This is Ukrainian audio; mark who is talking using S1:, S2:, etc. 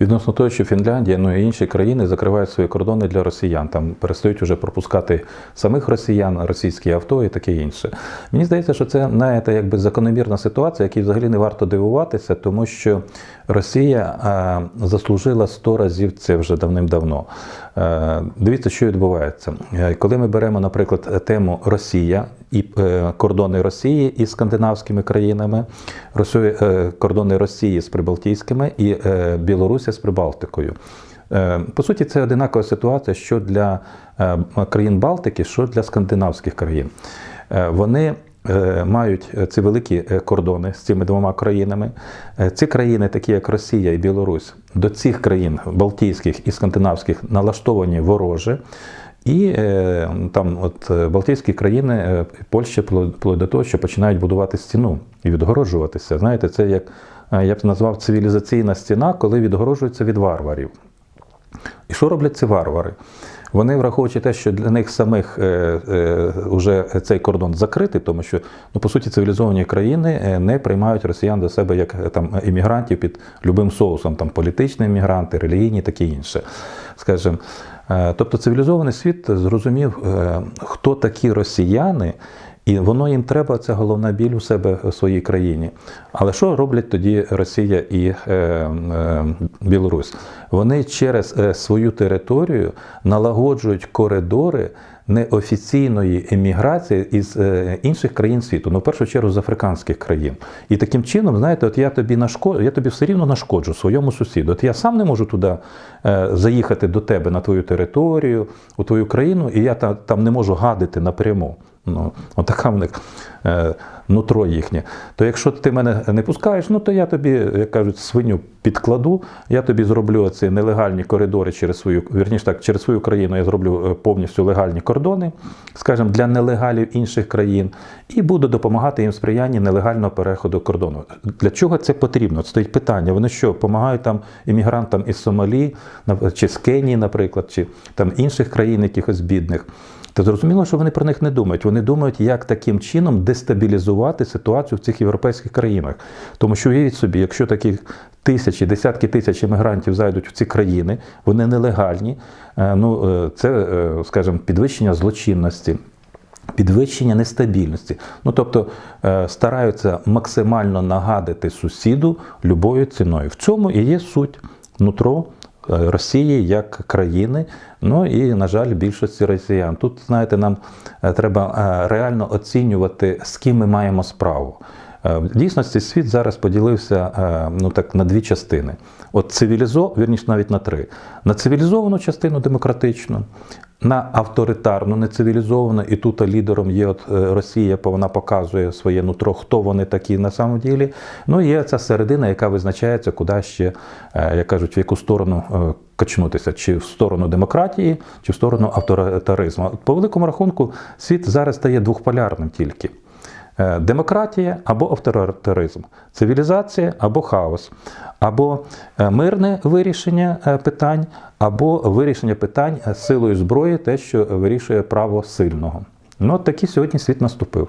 S1: Відносно того, що Фінляндія, ну і інші країни закривають свої кордони для росіян, там перестають вже пропускати самих росіян, російські авто і таке інше. Мені здається, що це знаєте, якби закономірна ситуація, якій взагалі не варто дивуватися, тому що Росія е, заслужила 100 разів це вже давним-давно. Е, дивіться, що відбувається. Е, Коли ми беремо, наприклад, тему Росія і е, кордони Росії із скандинавськими країнами, е, кордони Росії з Прибалтійськими і е, Білорусі з Прибалтикою. По суті, це одинакова ситуація, що для країн Балтики, що для скандинавських країн. Вони мають ці великі кордони з цими двома країнами. Ці країни, такі як Росія і Білорусь, до цих країн Балтійських і скандинавських налаштовані вороже. І е, там, от е, Балтійські країни, е, Польща вплоть до того, що починають будувати стіну і відгороджуватися. Знаєте, це як я б назвав цивілізаційна стіна, коли відгороджуються від варварів. І що роблять ці варвари? Вони, враховуючи те, що для них самих вже цей кордон закритий, тому що ну, по суті цивілізовані країни не приймають росіян до себе як там іммігрантів під любим соусом, там політичні іммігранти, релігійні, таке інше. Скажімо, Тобто цивілізований світ зрозумів, е, хто такі росіяни, і воно їм треба, це головна біль у себе в своїй країні. Але що роблять тоді Росія і е, е, Білорусь? Вони через е, свою територію налагоджують коридори неофіційної еміграції із е, інших країн світу, ну в першу чергу з африканських країн. І таким чином, знаєте, от я тобі нашкоджу, я тобі все рівно нашкоджу своєму сусіду. От я сам не можу туди е, заїхати до тебе на твою територію, у твою країну, і я та, там не можу гадити напряму. Ну, отака в них е, нутро їхнє. То якщо ти мене не пускаєш, ну то я тобі, як кажуть, свиню підкладу, я тобі зроблю ці нелегальні коридори через свою, вірніше так, через свою країну я зроблю е, повністю легальні кордони, скажімо, для нелегалів інших країн, і буду допомагати їм сприянні нелегального переходу кордону. Для чого це потрібно? От Стоїть питання. Вони що, допомагають там іммігрантам із Сомалі, чи з Кенії, наприклад, чи там інших країн, якихось бідних. Та зрозуміло, що вони про них не думають. Вони думають, як таким чином дестабілізувати ситуацію в цих європейських країнах. Тому що уявіть собі, якщо такі тисячі, десятки тисяч іммігрантів зайдуть в ці країни, вони нелегальні. е, Ну е, це, е, скажімо, підвищення злочинності. Підвищення нестабільності. Ну тобто стараються максимально нагадити сусіду любою ціною. В цьому і є суть нутро Росії як країни, ну і, на жаль, більшості росіян. Тут, знаєте, нам е, треба е, реально оцінювати, з ким ми маємо справу. Е, В дійсності світ зараз поділився е, ну так на дві частини. От цивілізо, вірніше навіть на три. На цивілізовану частину демократичну, на авторитарну, нецивілізовану, і тут лідером є от е, Росія, бо вона показує своє нутро, хто вони такі на самом ділі. Ну і є ця середина, яка визначається, куди ще, як кажуть, в яку сторону качнутися, чи в сторону демократії, чи в сторону авторитаризму. По великому рахунку, світ зараз стає двохполярним тільки. Е, Демократія або авторитаризм, цивілізація або хаос, або е, мирне вирішення е, питань, або вирішення питань силою зброї, те, що вирішує право сильного. Ну, от такий сьогодні світ наступив.